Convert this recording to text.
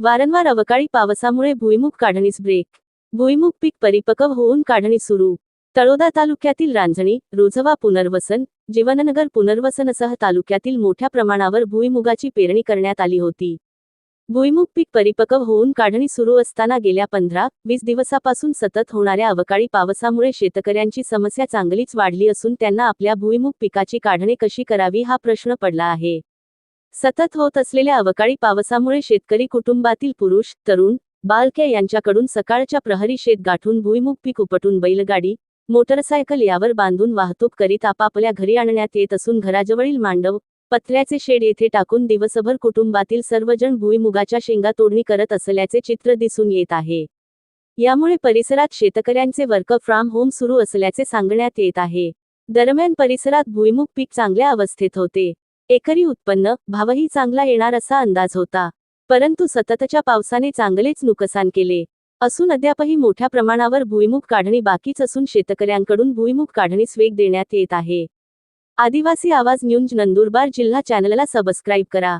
वारंवार अवकाळी पावसामुळे भुईमुग काढणीस ब्रेक भुईमुग पीक परिपक्व होऊन काढणी सुरू. तळोदा तालुक्यातील रांजणी रोझवा पुनर्वसन जीवननगर पुनर्वसनसह तालुक्यातील मोठ्या प्रमाणावर भुईमुगाची पेरणी करण्यात आली होती. भुईमुग पीक परिपक्व होऊन काढणी सुरू असताना गेल्या पंधरा वीस दिवसापासून सतत होणाऱ्या अवकाळी पावसामुळे शेतकऱ्यांची समस्या चांगलीच वाढली असून त्यांना आपल्या भुईमुग पिकाची काढणी कशी करावी हा प्रश्न पडला आहे. सतत होत असलेल्या अवकाळी पावसामुळे शेतकरी कुटुंबातील पुरुष तरुण बालके यांच्याकडून सकाळच्या प्रहरी शेत गाठून भुईमुग पीक उपटून बैलगाडी मोटरसायकल यावर बांधून वाहतूक करीत आपापल्या घरी आणण्यात येत असून घराजवळील मांडव पत्र्याचे शेड येथे टाकून दिवसभर कुटुंबातील सर्वजण भुईमुगाच्या शेंगा तोडणी करत असल्याचे चित्र दिसून येत आहे. यामुळे परिसरात शेतकऱ्यांचे वर्क फ्रॉम होम सुरू असल्याचे सांगण्यात येत आहे. दरम्यान परिसरात भुईमुग पीक चांगल्या अवस्थेत होते. एकरी उत्पन्न भावही चांगला येणार असा अंदाज होता. परंतु सततच्या पावसाने चांगलेच नुकसान केले. असून अद्यापही मोठ्या प्रमाणावर भुईमुग काढणी बाकीच असून शेतकऱ्यांकडून भुईमुग काढणीस वेग देण्यात येत आहे. आदिवासी आवाज न्यूज नंदुरबार जिल्हा चॅनलला सबस्क्राईब करा.